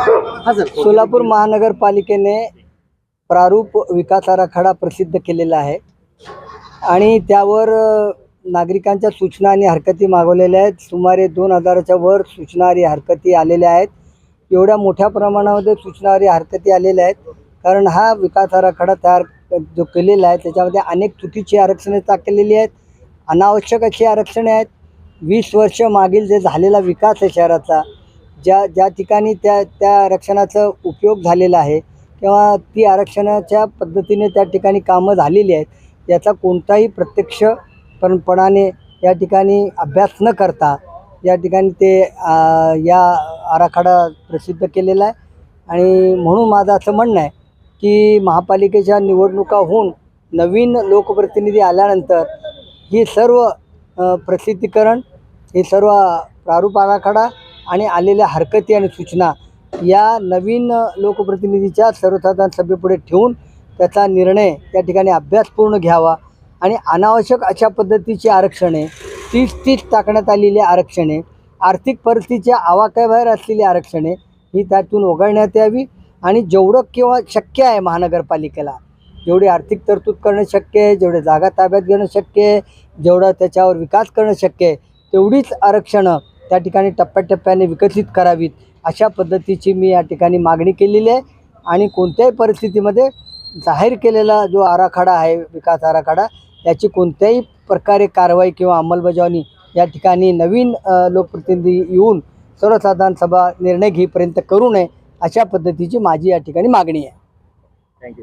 Sir Solapur महानगरपालिकेने प्रारूप विकास आराखडा प्रसिद्ध केलेला आहे. आणि त्यावर नागरिकांच्या सूचना आणि हरकती मागवलेल्या आहेत. सुमारे दोन हजाराच्या वर सूचना आणि हरकती आलेल्या आहेत. एवढ्या मोठ्या प्रमाणामध्ये सूचना आणि हरकती आलेल्या आहेत. कारण हा विकास आराखडा तयार जो केलेला आहे त्याच्यामध्ये अनेक चुकीची आरक्षणे टाकलेली आहेत. अनावश्यक अशी आरक्षणे आहेत. वीस वर्ष मागील जे झालेला विकास आहे शहराचा ज्या ज्या ठिकाणी त्या त्या आरक्षणाचा उपयोग झालेला आहे किंवा ती आरक्षणाच्या पद्धतीने त्या ठिकाणी कामं झालेली आहेत याचा कोणताही प्रत्यक्ष परंपणाने या ठिकाणी अभ्यास न करता या ठिकाणी ते आ, या आराखडा प्रसिद्ध केलेला आहे. आणि म्हणून माझं असं म्हणणं आहे की महापालिकेच्या निवडणुका होऊन नवीन लोकप्रतिनिधी आल्यानंतर ही सर्व प्रसिद्धीकरण हे सर्व प्रारूप आराखडा आणि आलेल्या हरकती आणि सूचना या नवीन लोकप्रतिनिधीच्या सर्वसाधारण सभेपुढे ठेवून त्याचा निर्णय त्या ठिकाणी अभ्यासपूर्ण घ्यावा. आणि अनावश्यक अशा पद्धतीची आरक्षणे तीच तीच टाकण्यात आलेली आरक्षणे आर्थिक परिस्थितीच्या आवाक्याबाहेर असलेली आरक्षणे ही त्यातून वगळण्यात यावी आणि जेवढं किंवा शक्य आहे महानगरपालिकेला जेवढी आर्थिक तरतूद करणं शक्य आहे जेवढे जागा ताब्यात घेणं शक्य आहे जेवढं त्याच्यावर विकास करणं शक्य आहे तेवढीच आरक्षणं त्या ठिकाणी टप्प्याटप्प्याने विकसित करावीत अशा पद्धतीची मी या ठिकाणी मागणी केलेली आहे. आणि कोणत्याही परिस्थितीमध्ये जाहीर केलेला जो आराखडा आहे विकास आराखडा याची कोणत्याही प्रकारे कारवाई किंवा अंमलबजावणी या ठिकाणी नवीन लोकप्रतिनिधी येऊन सर्वसाधारण सभा निर्णय घेईपर्यंत करू नये अशा पद्धतीची माझी या ठिकाणी मागणी आहे. थँक्यू